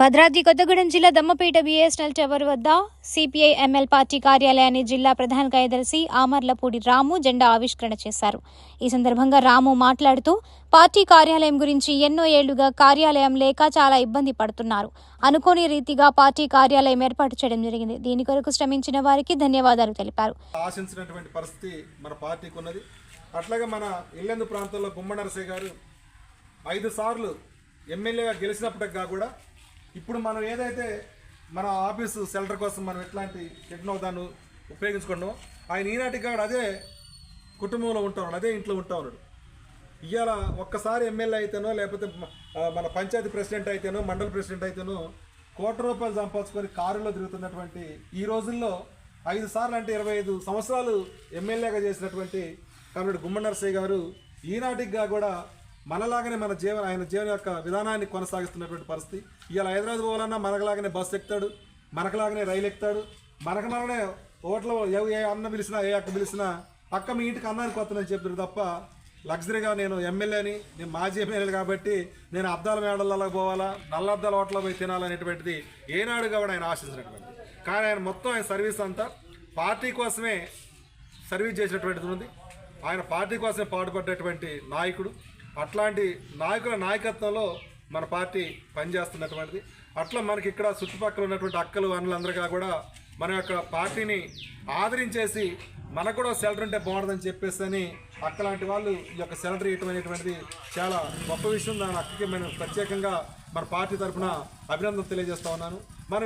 భద్రాద్రి కొత్తగూడెం జిల్లా Dammapeta BSL tower వద్ద CPI ML party కార్యాలయాన్ని జిల్లా ప్రధాన కార్యదర్శి ఆమర్లపూడి రాము జెండా ఆవిష్కరణ చేశారు. ఈ సందర్భంగా రాము మాట్లాడుతూ పార్టీ కార్యాలయం గురించి ఎన్నో ఏళ్ళుగా కార్యాలయం లేక చాలా ఇబ్బంది పడుతున్నారు. అనుకోని రీతిగా పార్టీ కార్యాలయం ఏర్పాటు చేయడం జరిగింది. దీని కొరకు శ్రమించిన వారికి ధన్యవాదాలు తెలిపారు. ఆశించినటువంటి పరిస్థితి మన పార్టీకి ఉన్నది అట్లాగే మన ఇల్లెందు ప్రాంతంలో గారు ఐదు సార్లు ఎమ్మెల్యేగా గెలిచినప్పటికి కూడా ఇప్పుడు మనం ఏదైతే మన ఆఫీసు సెల్టర్ కోసం మనం ఎట్లాంటి టెక్నో ఉపయోగించుకున్నాం ఆయన ఈనాటికి కూడా అదే కుటుంబంలో ఉంటా ఉన్నాడు అదే ఇంట్లో ఉంటా ఉన్నాడు. ఇవాళ ఒక్కసారి ఎమ్మెల్యే అయితేనో లేకపోతే మన పంచాయతీ ప్రెసిడెంట్ అయితేనో మండల ప్రెసిడెంట్ అయితేనో కోటి రూపాయలు సంపాదించుకొని కారులో తిరుగుతున్నటువంటి ఈ రోజుల్లో ఐదు సార్లు అంటే ఇరవై ఐదు సంవత్సరాలు ఎమ్మెల్యేగా చేసినటువంటి కమ్రేడ్ గుమ్మ నరసయ్య గారు ఈనాటికి కూడా మనలాగానే మన జీవన ఆయన జీవన యొక్క విధానాన్ని కొనసాగిస్తున్నటువంటి పరిస్థితి. ఇవాళ హైదరాబాద్ పోవాలన్నా మనకులాగానే బస్సు ఎక్కుతాడు మనకులాగానే రైలు ఎక్కుతాడు మనకు మననే ఓట్లో ఏ ఏ అన్న పిలిచినా ఏ అక్క పిలిచినా అక్క మీ ఇంటికి అన్నానికి వస్తానని చెప్తారు తప్ప లగ్జరీగా నేను ఎమ్మెల్యేని నేను మాజీ ఎమ్మెల్యే కాబట్టి నేను అద్దాల మేడలలో పోవాలా నల్ల అద్దాల హోటల్లో పోయి తినాలనేటువంటిది ఏనాడు కూడా ఆయన ఆశించినటువంటిది. కానీ ఆయన మొత్తం ఆయన సర్వీస్ అంతా పార్టీ కోసమే సర్వీస్ చేసినటువంటిది ఉంది. ఆయన పార్టీ కోసమే పాటుపడ్డటువంటి నాయకుడు. అట్లాంటి నాయకుల నాయకత్వంలో మన పార్టీ పనిచేస్తున్నటువంటిది. అట్లా మనకి ఇక్కడ చుట్టుపక్కల ఉన్నటువంటి అక్కలు అన్నలందరికీ కూడా మన యొక్క పార్టీని ఆదరించేసి మనకు కూడా సెలరీ ఉంటే బాగుంటుందని చెప్పేసి అని అక్కలాంటి వాళ్ళు ఈ యొక్క సెలరీ ఇవ్వటం అనేటువంటిది చాలా గొప్ప విషయం. దాని అక్కకి మేము ప్రత్యేకంగా మన పార్టీ తరఫున అభినందన తెలియజేస్తా ఉన్నాను. మనం